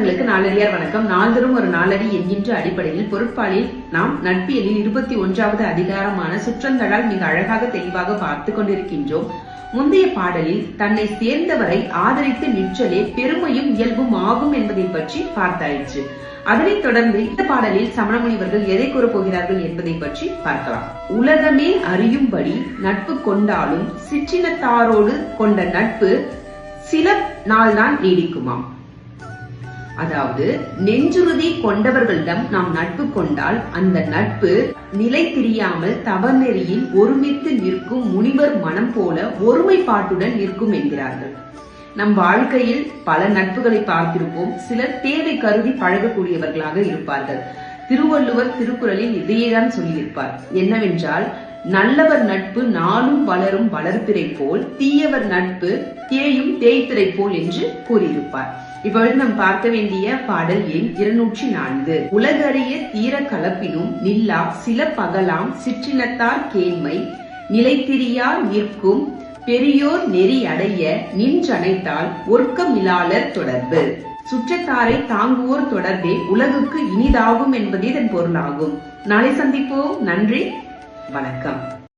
சொந்தங்களுக்கு நாளடியார் வணக்கம். நாள்தோறும் ஒரு நாளடி என்கின்ற அடிப்படையில் பொருட்பாலில் நாம் நட்பியலில் இருபத்தி ஒன்றாவது அதிகாரமான சுற்றங்களால் மிக அழகாக தெளிவாக பார்த்து கொண்டிருக்கின்றோம். முந்தைய பாடலில் தன்னை சேர்ந்தவரை ஆதரித்து நிற்றலே பெருமையும் இயல்பும் ஆகும் என்பதை பற்றி பார்த்தாயிற்று. அதனைத் தொடர்ந்து இந்த பாடலில் சமணமுனிவர்கள் எதை கூறப்போகிறார்கள் என்பதை பற்றி பார்க்கலாம். உலகமே அறியும்படி நட்பு கொண்டாலும் சிற்றினத்தாரோடு கொண்ட நட்பு சில நாள் தான் நீடிக்குமாம். அதாவது நெஞ்சுறுதி கொண்டவர்களிடம் நாம் நட்பு கொண்டால் அந்த நட்பு நிலை தெரியாமல் தவநெறியில் ஒருமித்து நிற்கும் முனிவர் மனம் போல ஒருமைப்பாட்டுடன் நிற்கும் என்கிறார்கள். நம் வாழ்க்கையில் பல நட்புகளை பார்த்திருப்போம். சிலர் தேவை கருதி பழகக்கூடியவர்களாக இருப்பார்கள். திருவள்ளுவர் திருக்குறளில் இதையேதான் சொல்லியிருப்பார். என்னவென்றால் நல்லவர் நட்பு நாளும் வளரும் வளர்ப்பிறை போல் தீயவர் நட்பு தேயும் தேய்த்திரை போல் என்று கூறியிருப்பார். இப்பொழுது நாம் பார்க்க வேண்டிய பாடல் எண் இருநூற்றி நான்கு. உலகறிய தீர கலப்பினும் நில்லா சில பகலாம் சிற்றினத்தார் கேண்மை நிலைத்திரியா நிற்கும் பெரியோர் நெறி அடைய நின்றனைத்தால் ஒர்க்கமிலாளர் தொடர்பு. சுற்றத்தாரை தாங்குவோர் தொடர்பே உலகுக்கு இனிதாகும் என்பதே இதன் பொருளாகும். நாளை சந்திப்போம். நன்றி. வணக்கம்.